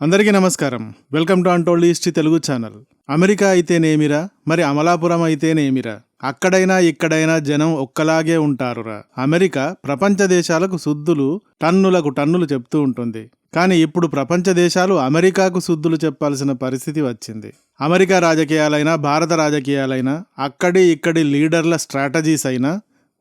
అందరికీ నమస్కారం. Welcome to untold history Telugu channel. America అయితేనేమిరా మరి అమలాపురం అయితేనేమిరా అక్కడైనా ఇక్కడైనా జనం ఒక్కలాగే ఉంటారురా. అమెరికా ప్రపంచ దేశాలకు సుద్దులు టన్నులకు టన్నులు చెప్తూ ఉంటుంది. కానీ ఇప్పుడు ప్రపంచ దేశాలు అమెరికాకు సుద్దులు చెప్పాల్సిన పరిస్థితి వచ్చింది. అమెరికా రాజకీయాలైనా భారత రాజకీయాలైనా అక్కడి ఇక్కడి లీడర్ల స్ట్రాటజీస్ అయినా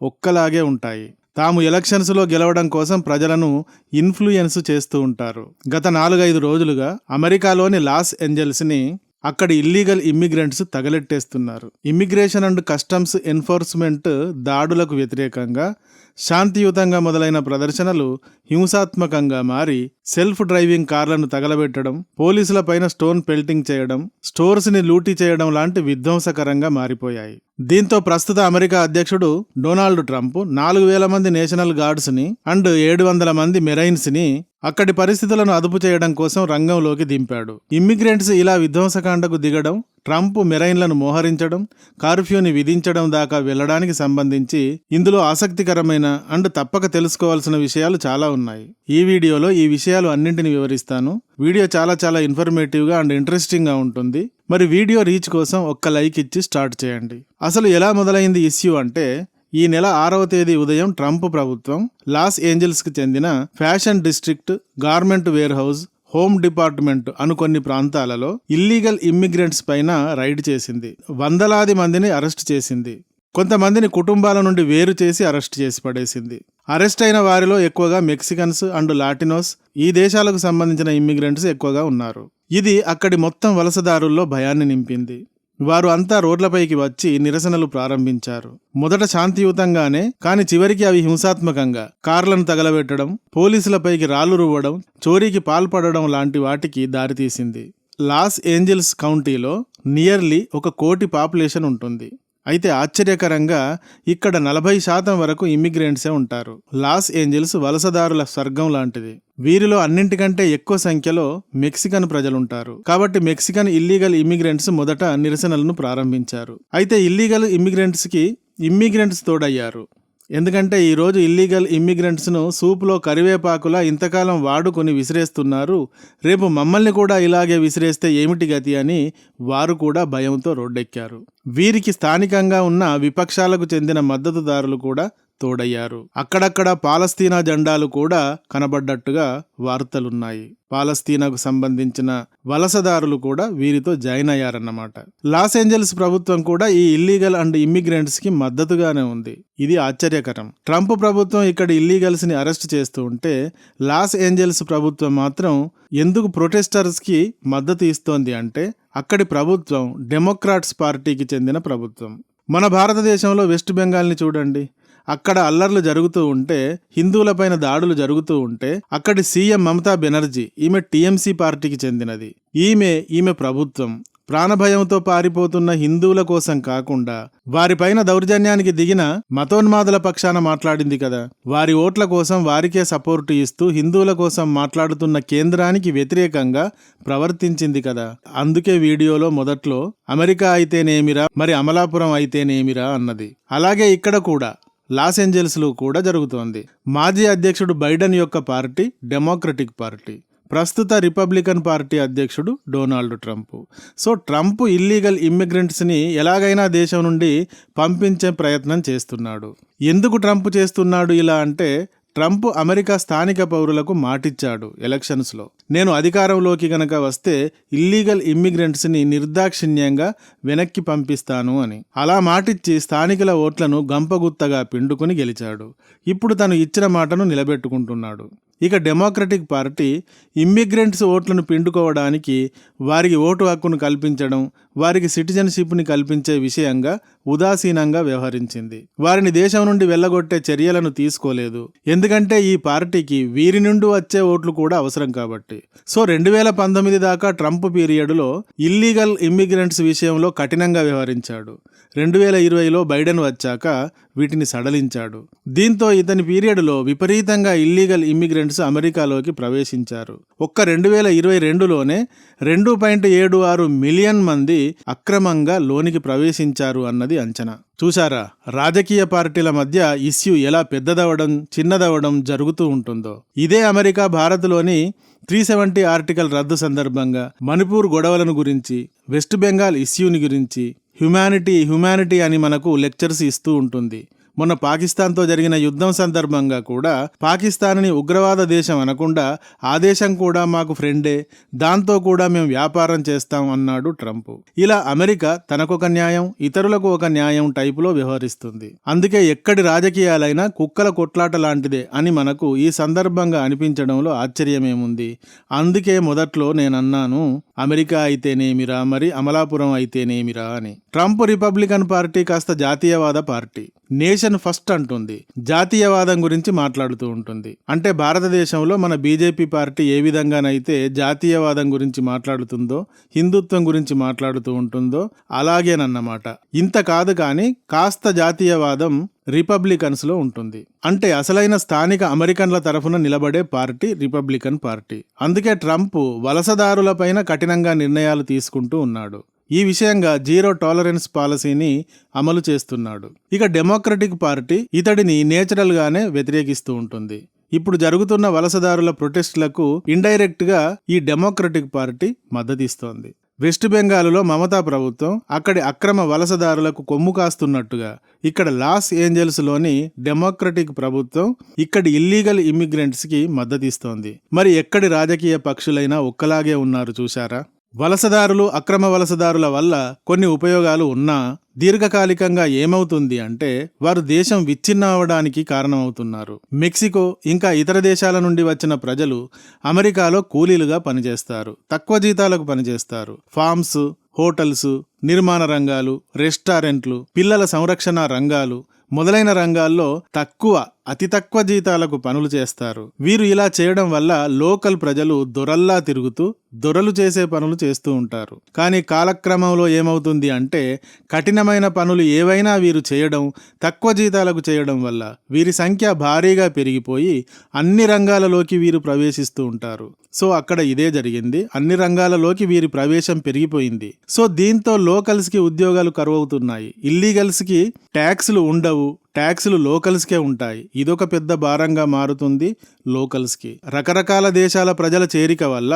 ఒక్కలాగే ఉంటాయి. తాము ఎలక్షన్స్లో గెలవడం కోసం ప్రజలను ఇన్ఫ్లుయెన్స్ చేస్తూ ఉంటారు. గత నాలుగైదు రోజులుగా అమెరికాలోని లాస్ ఏంజల్స్ని అక్కడ ఇల్లీగల్ ఇమ్మిగ్రెంట్స్ తగలెట్టేస్తున్నారు. ఇమ్మిగ్రేషన్ అండ్ కస్టమ్స్ ఎన్ఫోర్స్మెంట్ దాడులకు వ్యతిరేకంగా శాంతియుతంగా మొదలైన ప్రదర్శనలు హింసాత్మకంగా మారి సెల్ఫ్ డ్రైవింగ్ కార్లను తగలబెట్టడం పోలీసులపైన స్టోన్ పెల్టింగ్ చేయడం స్టోర్స్ని లూటీ చేయడం లాంటి విధ్వంసకరంగా మారిపోయాయి. దీంతో ప్రస్తుత అమెరికా అధ్యక్షుడు డొనాల్డ్ ట్రంప్ నాలుగు వేల మంది నేషనల్ గార్డ్స్ని అండ్ ఏడు వందల మంది మెరైన్స్ని అక్కడి పరిస్థితులను అదుపు చేయడం కోసం రంగంలోకి దింపాడు. ఇమ్మిగ్రెంట్స్ ఇలా విధ్వంసకాండకు దిగడం ట్రంప్ మెరైన్లను మోహరించడం కర్ఫ్యూని విధించడం దాకా వెళ్ళడానికి సంబంధించి ఇందులో ఆసక్తికరమైన అండ్ తప్పక తెలుసుకోవాల్సిన విషయాలు చాలా ఉన్నాయి. ఈ వీడియోలో ఈ విషయాలు అన్నింటిని వివరిస్తాను. వీడియో చాలా చాలా ఇన్ఫర్మేటివ్గా అండ్ ఇంట్రెస్టింగ్గా ఉంటుంది. మరి వీడియో రీచ్ కోసం ఒక్క లైక్ ఇచ్చి స్టార్ట్ చేయండి. అసలు ఎలా మొదలైంది ఇష్యూ అంటే ఈ నెల ఆరవ తేదీ ఉదయం ట్రంప్ ప్రభుత్వం లాస్ ఏంజల్స్కి చెందిన fashion district garment ware house home department అనుకొన్ని ప్రాంతాలలో ఇల్లీగల్ ఇమ్మిగ్రెంట్స్ పైన రైడ్ చేసింది. వందలాది మందిని అరెస్ట్ చేసింది. కొంతమందిని కుటుంబాల నుండి వేరు చేసి అరెస్ట్ చేసి పడేసింది. అరెస్ట్ అయిన వారిలో ఎక్కువగా మెక్సికన్స్ అండ్ లాటినోస్ ఈ దేశాలకు సంబంధించిన ఇమ్మిగ్రెంట్స్ ఎక్కువగా ఉన్నారు. ఇది అక్కడి మొత్తం వలసదారుల్లో భయాన్ని నింపింది. వారు అంతా రోడ్లపైకి వచ్చి నిరసనలు ప్రారంభించారు. మొదట శాంతియుతంగానే కాని చివరికి అవి హింసాత్మకంగా కార్లను తగలబెట్టడం పోలీసులపైకి రాళ్ళు రువ్వడం చోరీకి పాల్పడడం లాంటి వాటికి దారితీసింది. లాస్ ఏంజల్స్ కౌంటీలో నియర్లీ ఒక కోటి పాపులేషన్ ఉంటుంది. అయితే ఆశ్చర్యకరంగా ఇక్కడ నలభై శాతం వరకు ఇమ్మిగ్రెంట్సే ఉంటారు. లాస్ ఏంజల్స్ వలసదారుల స్వర్గం లాంటిది. వీరిలో అన్నింటికంటే ఎక్కువ సంఖ్యలో మెక్సికన్ ప్రజలుంటారు. కాబట్టి మెక్సికన్ ఇల్లీగల్ ఇమ్మిగ్రెంట్స్ మొదట నిరసనలను ప్రారంభించారు. అయితే ఇల్లీగల్ ఇమ్మిగ్రెంట్స్కి ఇమ్మిగ్రెంట్స్ తోడయ్యారు. ఎందుకంటే ఈరోజు ఇల్లీగల్ ఇమ్మిగ్రెంట్స్ను సూపులో కరివేపాకులా ఇంతకాలం వాడుకొని విసిరేస్తున్నారు. రేపు మమ్మల్ని కూడా ఇలాగే విసిరేస్తే ఏమిటి గతి అని వారు కూడా భయంతో రోడ్డెక్కారు. వీరికి స్థానికంగా ఉన్న విపక్షాలకు చెందిన మద్దతుదారులు కూడా తోడయ్యారు. అక్కడక్కడ పాలస్తీనా జెండాలు కూడా కనబడ్డట్టుగా వార్తలున్నాయి. పాలస్తీనాకు సంబంధించిన వలసదారులు కూడా వీరితో జాయిన్ అయ్యారన్నమాట. లాస్ ఏంజల్స్ ప్రభుత్వం కూడా ఈ ఇల్లీగల్ అండ్ ఇమ్మిగ్రెంట్స్కి మద్దతుగానే ఉంది. ఇది ఆశ్చర్యకరం. ట్రంప్ ప్రభుత్వం ఇక్కడ ఇల్లీగల్స్ని అరెస్ట్ చేస్తూ ఉంటే లాస్ ఏంజల్స్ ప్రభుత్వం మాత్రం ఎందుకు ప్రొటెస్టర్స్కి మద్దతు ఇస్తోంది అంటే అక్కడి ప్రభుత్వం డెమోక్రాట్స్ పార్టీకి చెందిన ప్రభుత్వం. మన భారతదేశంలో వెస్ట్ బెంగాల్ని చూడండి. అక్కడ అల్లర్లు జరుగుతూ ఉంటే హిందువులపైన దాడులు జరుగుతూ ఉంటే అక్కడి సీఎం మమతా బెనర్జీ ఈమె టీఎంసీ పార్టీకి చెందినది. ఈమె ఈమె ప్రభుత్వం. ప్రాణభయంతో పారిపోతున్న హిందువుల కోసం కాకుండా వారిపైన దౌర్జన్యానికి దిగిన మతోన్మాదుల పక్షాన మాట్లాడింది కదా. వారి ఓట్ల కోసం వారికే సపోర్టు ఇస్తూ హిందువుల కోసం మాట్లాడుతున్న కేంద్రానికి వ్యతిరేకంగా ప్రవర్తించింది కదా. అందుకే వీడియోలో మొదట్లో అమెరికా అయితేనేమిరా మరి అమలాపురం అయితేనేమిరా అన్నది. అలాగే ఇక్కడ కూడా లాస్ ఏంజల్స్లో కూడా జరుగుతోంది. మాజీ అధ్యక్షుడు బైడెన్ యొక్క పార్టీ డెమోక్రటిక్ పార్టీ. ప్రస్తుత రిపబ్లికన్ పార్టీ అధ్యక్షుడు Donald Trump. So Trump illegal ఇమ్మిగ్రెంట్స్ని ఎలాగైనా దేశం నుండి పంపించే ప్రయత్నం చేస్తున్నాడు. ఎందుకు ట్రంప్ చేస్తున్నాడు ఇలా అంటే ట్రంప్ అమెరికా స్థానిక పౌరులకు మాటిచ్చాడు ఎలక్షన్స్లో. నేను అధికారంలోకి గనక వస్తే ఇల్లీగల్ ఇమ్మిగ్రెంట్స్ని నిర్దాక్షిణ్యంగా వెనక్కి పంపిస్తాను అని. అలా మాటిచ్చి స్థానికుల ఓట్లను గంపగుత్తగా పిండుకుని గెలిచాడు. ఇప్పుడు తను ఇచ్చిన మాటను నిలబెట్టుకుంటున్నాడు. ఇక డెమోక్రటిక్ పార్టీ ఇమ్మిగ్రెంట్స్ ఓట్లను పిండుకోవడానికి వారికి ఓటు హక్కును కల్పించడం వారికి సిటిజన్షిప్ని కల్పించే విషయంగా ఉదాసీనంగా వ్యవహరించింది. వారిని దేశం నుండి వెళ్ళగొట్టే చర్యలను తీసుకోలేదు. ఎందుకంటే ఈ పార్టీకి వీరి నుండి వచ్చే ఓట్లు కూడా అవసరం కాబట్టి. సో రెండు వేల పంతొమ్మిది దాకా ట్రంప్ పీరియడ్లో ఇల్లీగల్ ఇమ్మిగ్రెంట్స్ విషయంలో కఠినంగా వ్యవహరించాడు. రెండు వేల ఇరవైలో బైడెన్ వచ్చాక వీటిని సడలించాడు. దీంతో ఇతని పీరియడ్లో విపరీతంగా ఇల్లీగల్ ఇమ్మిగ్రెంట్స్ ఇమ్మిగ్రెంట్స్ అమెరికాలోకి ప్రవేశించారు. ఒక్క రెండు వేల ఇరవై రెండులోనే రెండు పాయింట్ ఏడు ఆరు మిలియన్ మంది అక్రమంగా లోనికి ప్రవేశించారు అన్నది అంచనా. చూసారా రాజకీయ పార్టీల మధ్య ఇష్యూ ఎలా పెద్దదవడం చిన్నదవడం జరుగుతూ ఉంటుందో. ఇదే అమెరికా భారత్లోని త్రీ సెవెంటీ ఆర్టికల్ రద్దు సందర్భంగా మణిపూర్ గొడవలను గురించి వెస్ట్ బెంగాల్ ఇష్యూని గురించి హ్యుమానిటీ హ్యుమానిటీ అని మనకు లెక్చర్స్ ఇస్తూ ఉంటుంది. మొన్న పాకిస్తాన్తో జరిగిన యుద్ధం సందర్భంగా కూడా పాకిస్తాన్ని ఉగ్రవాద దేశం అనకుండా ఆ దేశం కూడా మాకు ఫ్రెండే దాంతో కూడా మేము వ్యాపారం చేస్తాం అన్నాడు ట్రంప్. ఇలా అమెరికా తనకొక న్యాయం ఇతరులకు ఒక న్యాయం టైపులో వ్యవహరిస్తుంది. అందుకే ఎక్కడి రాజకీయాలైనా కుక్కల కొట్లాట లాంటిదే అని మనకు ఈ సందర్భంగా అనిపించడంలో ఆశ్చర్యమేముంది. అందుకే మొదట్లో నేనన్నాను అమెరికా అయితేనేమిరా మరి అమలాపురం అయితేనేమిరా అని. ట్రంప్ రిపబ్లికన్ పార్టీ కాస్త జాతీయవాద పార్టీ. నేషన్ ఫస్ట్ అంటుంది. జాతీయవాదం గురించి మాట్లాడుతూ ఉంటుంది. అంటే భారతదేశంలో మన బీజేపీ పార్టీ ఏ విధంగానైతే జాతీయవాదం గురించి మాట్లాడుతుందో హిందుత్వం గురించి మాట్లాడుతూ ఉంటుందో అలాగేనన్నమాట. ఇంత కాదు కానీ కాస్త జాతీయవాదం రిపబ్లికన్స్లో ఉంటుంది. అంటే అసలైన స్థానిక అమెరికన్ల తరఫున నిలబడే పార్టీ రిపబ్లికన్ పార్టీ. అందుకే ట్రంప్ వలసదారులపైన కఠినంగా నిర్ణయాలు తీసుకుంటూ ఉన్నాడు. ఈ విషయంగా జీరో టాలరెన్స్ పాలసీని అమలు చేస్తున్నాడు. ఇక డెమోక్రటిక్ పార్టీ ఇతడిని నేచురల్గానే వ్యతిరేకిస్తూ ఉంటుంది. ఇప్పుడు జరుగుతున్న వలసదారుల ప్రొటెస్టులకు ఇండైరెక్ట్గా ఈ డెమోక్రటిక్ పార్టీ మద్దతిస్తోంది. వెస్ట్ బెంగాల్లో మమతా ప్రభుత్వం అక్కడి అక్రమ వలసదారులకు కొమ్ము కాస్తున్నట్టుగా ఇక్కడ లాస్ ఏంజల్స్లోని డెమోక్రటిక్ ప్రభుత్వం ఇక్కడి ఇల్లీగల్ ఇమ్మిగ్రెంట్స్కి మద్దతిస్తోంది. మరి ఎక్కడి రాజకీయ పక్షులైనా ఒక్కలాగే ఉన్నారు చూశారా? వలసదారులు అక్రమ వలసదారుల వల్ల కొన్ని ఉపయోగాలు ఉన్నా దీర్ఘకాలికంగా ఏమవుతుంది అంటే వారు దేశం విచ్ఛిన్నం అవడానికి కారణమవుతున్నారు. మెక్సికో ఇంకా ఇతర దేశాల నుండి వచ్చిన ప్రజలు అమెరికాలో కూలీలుగా పనిచేస్తారు. తక్కువ జీతాలకు పనిచేస్తారు. ఫార్మ్స్ హోటల్స్ నిర్మాణ రంగాలు రెస్టారెంట్లు పిల్లల సంరక్షణ రంగాలు మొదలైన రంగాల్లో తక్కువ అతి తక్కువ జీతాలకు పనులు చేస్తారు. వీరు ఇలా చేయడం వల్ల లోకల్ ప్రజలు దొరల్లా తిరుగుతూ దొరలు చేసే పనులు చేస్తూ ఉంటారు. కానీ కాలక్రమంలో ఏమవుతుంది అంటే కఠినమైన పనులు ఏవైనా వీరు చేయడం తక్కువ జీతాలకు చేయడం వల్ల వీరి సంఖ్య భారీగా పెరిగిపోయి అన్ని రంగాలలోకి వీరు ప్రవేశిస్తూ ఉంటారు. సో అక్కడ ఇదే జరిగింది. అన్ని రంగాలలోకి వీరి ప్రవేశం పెరిగిపోయింది. సో దీంతో లోకల్స్కి ఉద్యోగాలు కరువవుతున్నాయి. ఇల్లీగల్స్కి ట్యాక్స్లు ఉండవు. ట్యాక్సులు లోకల్స్కే ఉంటాయి. ఇదొక పెద్ద భారంగా మారుతుంది లోకల్స్కి. రకరకాల దేశాల ప్రజల చేరిక వల్ల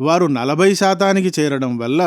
వారు నలభై శాతానికి చేరడం వల్ల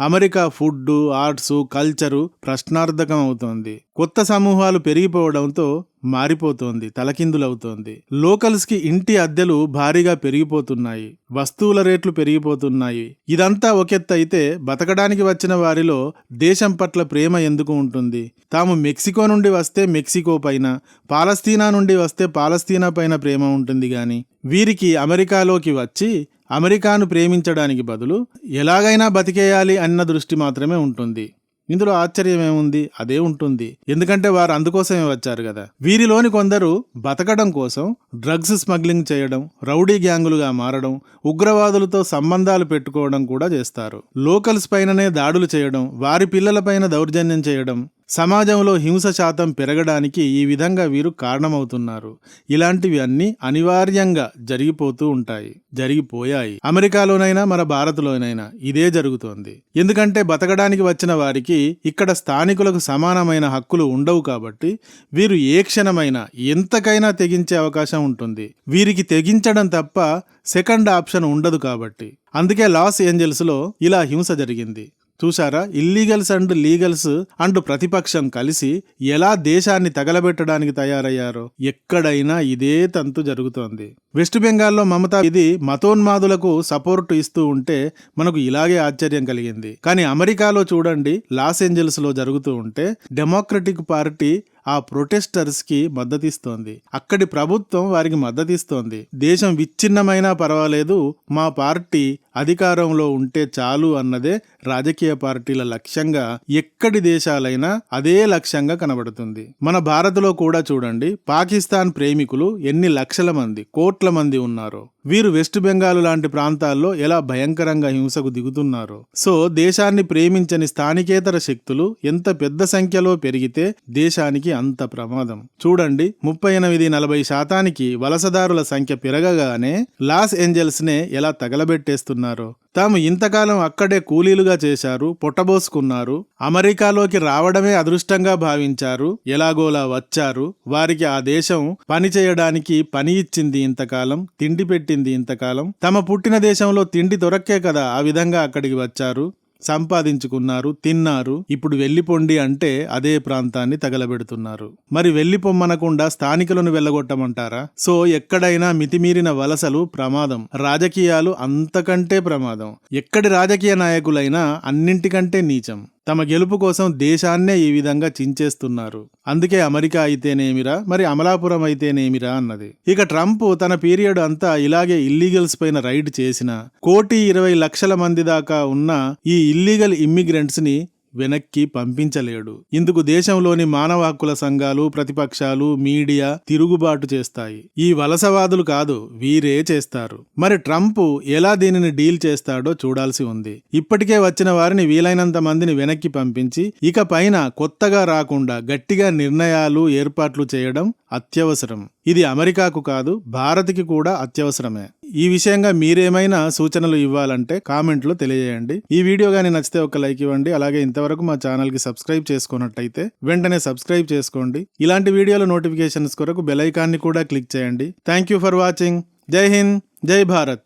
అమెరికా ఫుడ్ ఆర్ట్స్ కల్చరు ప్రశ్నార్థకం అవుతోంది కొత్త సమూహాలు పెరిగిపోవడంతో మారిపోతోంది తలకిందులవుతోంది. లోకల్స్కి ఇంటి అద్దెలు భారీగా పెరిగిపోతున్నాయి వస్తువుల రేట్లు పెరిగిపోతున్నాయి. ఇదంతా ఒకెత్త అయితే బతకడానికి వచ్చిన వారిలో దేశం పట్ల ప్రేమ ఎందుకు ఉంటుంది? తాము మెక్సికో నుండి వస్తే మెక్సికో పైన పాలస్తీనా నుండి వస్తే పాలస్తీనా పైన ప్రేమ ఉంటుంది కానీ వీరికి అమెరికాలోకి వచ్చి అమెరికాను ప్రేమించడానికి బదులు ఎలాగైనా బతికేయాలి అన్న దృష్టి మాత్రమే ఉంటుంది. ఇందులో ఆశ్చర్యం ఏముంది? అదే ఉంటుంది. ఎందుకంటే వారు అందుకోసమే వచ్చారు కదా. వీరిలోని కొందరు బతకడం కోసం డ్రగ్స్ స్మగ్లింగ్ చేయడం రౌడీ గ్యాంగులుగా మారడం ఉగ్రవాదులతో సంబంధాలు పెట్టుకోవడం కూడా చేస్తారు. లోకల్స్ పైననే దాడులు చేయడం వారి పిల్లలపైన దౌర్జన్యం చేయడం సమాజంలో హింస శాతం పెరగడానికి ఈ విధంగా వీరు కారణమవుతున్నారు. ఇలాంటివి అన్ని అనివార్యంగా జరిగిపోతూ ఉంటాయి జరిగిపోయాయి. అమెరికాలోనైనా మన భారత్లోనైనా ఇదే జరుగుతోంది. ఎందుకంటే బతకడానికి వచ్చిన వారికి ఇక్కడ స్థానికులకు సమానమైన హక్కులు ఉండవు కాబట్టి వీరు ఏ క్షణమైనా ఎంతకైనా తెగించే అవకాశం ఉంటుంది. వీరికి తెగించడం తప్ప సెకండ్ ఆప్షన్ ఉండదు కాబట్టి. అందుకే లాస్ ఏంజల్స్లో ఇలా హింస జరిగింది. చూసారా ఇల్లీగల్స్ అండ్ లీగల్స్ అండ్ ప్రతిపక్షం కలిసి ఎలా దేశాన్ని తగలబెట్టడానికి తయారయ్యారో? ఎక్కడైనా ఇదే తంతు జరుగుతోంది. వెస్ట్ బెంగాల్లో మమతా ఇది మతోన్మాదులకు సపోర్ట్ ఇస్తూ ఉంటే మనకు ఇలాగే ఆశ్చర్యం కలిగింది. కానీ అమెరికాలో చూడండి లాస్ ఏంజల్స్లో జరుగుతూ ఉంటే డెమోక్రటిక్ పార్టీ ఆ ప్రొటెస్టర్స్కి మద్దతిస్తోంది. అక్కడి ప్రభుత్వం వారికి మద్దతిస్తోంది. దేశం విచ్ఛిన్నమైనా పర్వాలేదు మా పార్టీ అధికారంలో ఉంటే చాలు అన్నదే రాజకీయ పార్టీల లక్ష్యంగా ఎక్కడి దేశాలైనా అదే లక్ష్యంగా కనబడుతుంది. మన భారత్లో కూడా చూడండి పాకిస్తాన్ ప్రేమికులు ఎన్ని లక్షల మంది కోట్ల మంది ఉన్నారు. వీరు వెస్ట్ బెంగాల్ లాంటి ప్రాంతాల్లో ఎలా భయంకరంగా హింసకు దిగుతున్నారు. సో దేశాన్ని ప్రేమించని స్థానికేతర శక్తులు ఎంత పెద్ద సంఖ్యలో పెరిగితే దేశానికి అంత ప్రమాదం. చూడండి ముప్పై ఎనిమిది నలభై శాతానికి వలసదారుల సంఖ్య పెరగగానే లాస్ ఏంజల్స్ నే ఎలా తగలబెట్టేస్తున్నారో. తాము ఇంతకాలం అక్కడే కూలీలుగా చేశారు పొట్టబోసుకున్నారు అమెరికాలోకి రావడమే అదృష్టంగా భావించారు ఎలాగోలా వచ్చారు వారికి ఆ దేశం పని చేయడానికి పని ఇచ్చింది ఇంతకాలం తిండి పెట్టింది ఇంతకాలం తమ పుట్టిన దేశంలో తిండి దొరక్కే కదా ఆ విధంగా అక్కడికి వచ్చారు. సంపాదించుకున్నారు తిన్నారు ఇప్పుడు వెళ్ళిపోండి అంటే అదే ప్రాంతాన్ని తగలబెడుతున్నారు. మరి వెళ్ళిపొమ్మనకుండా స్థానికులను వెళ్ళగొట్టమంటారా? సో ఎక్కడైనా మితిమీరిన వలసలు ప్రమాదం. రాజకీయాలు అంతకంటే ప్రమాదం. ఎక్కడి రాజకీయ నాయకులైనా అన్నింటికంటే నీచం. తమ గెలుపు కోసం దేశాన్నే ఈ విధంగా చించేస్తున్నారు. అందుకే అమెరికా అయితేనేమిరా మరి అమలాపురం అయితేనేమిరా అన్నది. ఇక ట్రంప్ తన పీరియడ్ అంతా ఇలాగే ఇల్లీగల్స్ పైన రైడ్ చేసిన కోటి ఇరవై లక్షల మంది దాకా ఉన్న ఈ ఇల్లీగల్ ఇమ్మిగ్రెంట్స్ని వెనక్కి పంపించలేడు. ఇందుకు దేశంలోని మానవ హక్కుల సంఘాలు ప్రతిపక్షాలు మీడియా తిరుగుబాటు చేస్తాయి. ఈ వలసవాదులు కాదు వీరే చేస్తారు. మరి ట్రంప్ ఎలా దీనిని డీల్ చేస్తాడో చూడాల్సి ఉంది. ఇప్పటికే వచ్చిన వారిని వీలైనంత మందిని వెనక్కి పంపించి ఇక పైన కొత్తగా రాకుండా గట్టిగా నిర్ణయాలు ఏర్పాట్లు చేయడం అత్యవసరం. ఇది అమెరికాకు కాదు భారత్కి కూడా అత్యవసరమే. ఈ విషయంగా మీరేమైనా సూచనలు ఇవ్వాలంటే కామెంట్లో తెలియజేయండి. ఈ వీడియో కానీ నచ్చితే ఒక లైక్ ఇవ్వండి. అలాగే ఇంతవరకు మా ఛానల్కి సబ్స్క్రైబ్ చేసుకున్నట్టయితే వెంటనే సబ్స్క్రైబ్ చేసుకోండి. ఇలాంటి వీడియోల నోటిఫికేషన్స్ కొరకు బెల్ ఐకాన్ని కూడా క్లిక్ చేయండి. Thank you for watching. Jai Hind. Jai Bharat.